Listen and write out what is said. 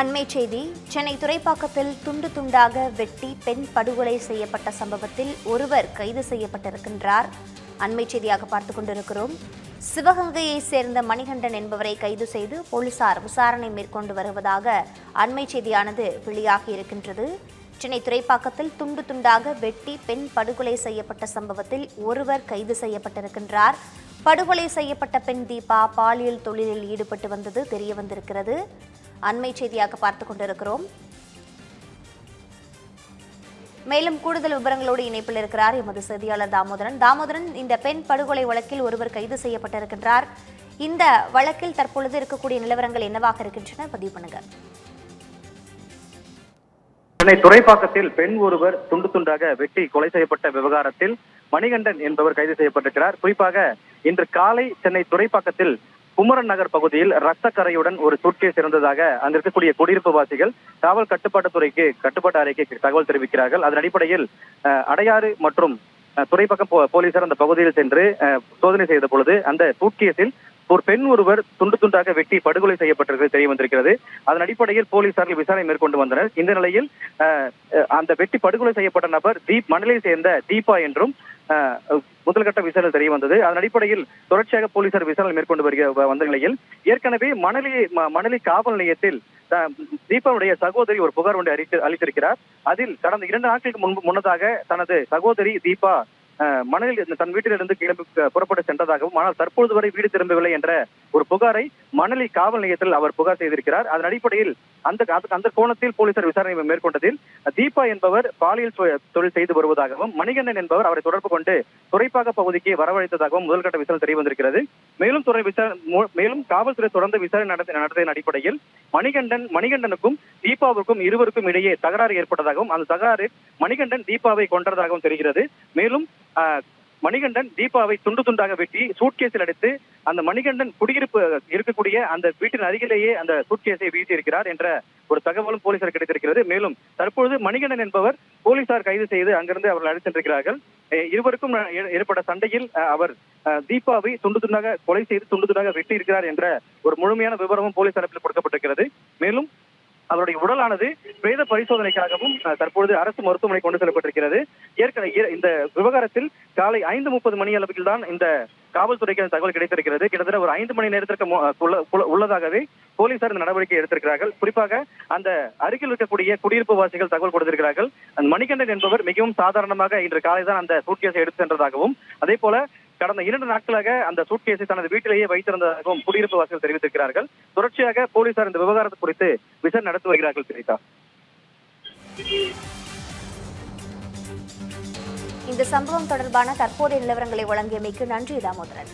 அண்மை செய்தி சென்னை துறைப்பாக்கத்தில் துண்டு துண்டாக வெட்டி பெண் படுகொலை செய்யப்பட்ட சம்பவத்தில் ஒருவர் கைது செய்யப்பட்டிருக்கின்றார். அண்மை செய்தியாக பார்த்து கொண்டிருக்கிறோம். சிவகங்கையை சேர்ந்த மணிகண்டன் என்பவரை கைது செய்து போலீசார் விசாரணை மேற்கொண்டு வருவதாக அண்மை செய்தியானது வெளியாகி இருக்கின்றது. சென்னை துறைப்பாக்கத்தில் துண்டு துண்டாக வெட்டி பெண் படுகொலை செய்யப்பட்ட சம்பவத்தில் ஒருவர் கைது செய்யப்பட்டிருக்கின்றார். படுகொலை செய்யப்பட்ட பெண் தீபா பாலியல் தொழிலில் ஈடுபட்டு வந்தது தெரிய வந்திருக்கிறது. அண்மை செய்தியாக பார்த்து கொண்டிருக்கிறோம். மேலும் கூடுதல் விவரங்களோடு இணைப்பில் இருக்கிறார் எமது செய்தியாளர் தாமோதரன். தாமோதரன் இந்த பெண் படுகொலை வழக்கில் ஒருவர் கைது செய்யப்பட்டிருக்கின்றார். இந்த வழக்கில் தற்பொழுது இருக்கக்கூடிய நிலவரங்கள் என்னவாக இருக்கின்றன? பதிவு பண்ணுங்கள் சென்னை துறைப்பாக்கத்தில் பெண் ஒருவர் துண்டு துண்டாக வெட்டி கொலை செய்யப்பட்ட விவகாரத்தில் மணிகண்டன் என்பவர் கைது செய்யப்பட்டிருக்கிறார். குறிப்பாக இன்று காலை சென்னை துறைப்பாக்கத்தில் குமரன் நகர் பகுதியில் ரத்தக்கரையுடன் ஒரு சூட்கேஸ் இருந்ததாக அங்க இருக்கக்கூடிய குடியிருப்பு வாசிகள் காவல் கட்டுப்பாட்டு துறைக்கு கட்டுப்பாட்டு அறைக்கு தகவல் தெரிவிக்கிறார்கள். அதன் அடிப்படையில் அடையாறு மற்றும் துறைப்பக்கம் போலீசார் அந்த பகுதியில் சென்று சோதனை செய்த பொழுது அந்த சூட்கேஸில் ஒரு பெண் ஒருவர் துண்டு துண்டாக வெட்டி படுகொலை செய்யப்பட்டிருக்கிறது தெரிய வந்திருக்கிறது. அதன் அடிப்படையில் போலீசார்கள் விசாரணை மேற்கொண்டு வந்தனர். இந்த நிலையில் அந்த வெட்டி படுகொலை செய்யப்பட்ட நபர் தீப் மணலை சேர்ந்த தீபா என்றும் முதல்கட்ட விசாரணை தெரிய வந்தது. அதன் அடிப்படையில் தொடர்ச்சியாக போலீசார் விசாரணை மேற்கொண்டு வருகிற வந்த நிலையில் ஏற்கனவே மணலி மணலி காவல் நிலையத்தில் அஹ், தீபாவுடைய சகோதரி ஒரு புகார் ஒன்றை அளித்து அளித்திருக்கிறார். அதில் கடந்த இரண்டு நாட்களுக்கு முன்பு முன்னதாக தனது சகோதரி தீபா மணலில் தன் வீட்டிலிருந்து கிளம்பி புறப்பட்டு சென்றதாகவும் ஆனால் தற்பொழுது வரை வீடு திரும்பவில்லை என்ற ஒரு புகாரை மணலி காவல் நிலையத்தில் அவர் புகார் செய்திருக்கிறார். அதன் அடிப்படையில் அந்த அந்த கோணத்தில் போலீசார் விசாரணை மேற்கொண்டதில் தீபா என்பவர் பாலியல் தொ- தொழில் செய்து வருவதாகவும் மணிகண்டன் என்பவர் அவரை தொடர்பு கொண்டு துறைப்பாக பகுதிக்கு வரவழைத்ததாகவும் முதல்கட்ட விசாரணை தெரிய வந்திருக்கிறது. மேலும் துறை விசாரணை மேலும் காவல்துறை தொடர்ந்து விசாரணை நடத்த நடத்தியதன் அடிப்படையில் மணிகண்டன் மணிகண்டனுக்கும் தீபாவுக்கும் இருவருக்கும் இடையே தகராறு ஏற்பட்டதாகவும் அந்த தகராறு மணிகண்டன் தீபாவை கொன்றதாகவும் தெரிகிறது. மேலும் மணிகண்டன் தீபாவை துண்டு துண்டாக வெட்டி சூட்கேஸில் அடைத்து அந்த மணிகண்டன் குடியிருப்பு இருக்கக்கூடிய அந்த வீட்டின் அருகிலேயே அந்த சூட்கேஸை வீசியிருக்கிறார் என்ற ஒரு தகவலும் போலீசார் கிடைத்திருக்கிறது. மேலும் தற்பொழுது மணிகண்டன் என்பவர் போலீசார் கைது செய்து அங்கிருந்து அவர்கள் அழைத்து சென்றிருக்கிறார்கள். இருவருக்கும் ஏற்பட்ட சண்டையில் அவர் தீபாவை துண்டு துண்டாக கொலை செய்து துண்டு துண்டாக வெட்டியிருக்கிறார் என்ற ஒரு முழுமையான விவரமும் போலீஸ் தரப்பில் கொடுக்கப்பட்டிருக்கிறது. மேலும் அவருடைய உடலானது பிரேத பரிசோதனைக்காகவும் தற்பொழுது அரசு மருத்துவமனை கொண்டு செல்லப்பட்டிருக்கிறது. ஏற்கனவே இந்த விவகாரத்தில் காலை ஐந்து முப்பது மணி அளவில் தான் இந்த காவல்துறைக்கு தகவல் கிடைத்திருக்கிறது. கிட்டத்தட்ட ஒரு ஐந்து மணி நேரத்திற்கு உள்ள- உள்ளதாகவே போலீசார் இந்த நடவடிக்கை எடுத்திருக்கிறார்கள். குறிப்பாக அந்த அருகில் இருக்கக்கூடிய குடியிருப்பு வாசிகள் தகவல் கொடுத்திருக்கிறார்கள். மணிகண்டன் என்பவர் மிகவும் சாதாரணமாக இன்று காலை தான் அந்த சூட்கேஸை எடுத்து சென்றதாகவும் அதே போல கடந்த இரண்டு நாட்களாக அந்த சூட்கேஸை தனது வீட்டிலேயே வைத்திருந்ததாகவும் குடியிருப்பு வாசிகள் தெரிவித்திருக்கிறார்கள். தொடர்ச்சியாக போலீசார் இந்த விவகாரத்து குறித்து விசாரணை நடத்தி வருகிறார்கள் பிரிதா. இந்த சம்பவம் தொடர்பான தற்போதைய நிலவரங்களை வழங்கியமைக்கு நன்றி தாமோதரன்.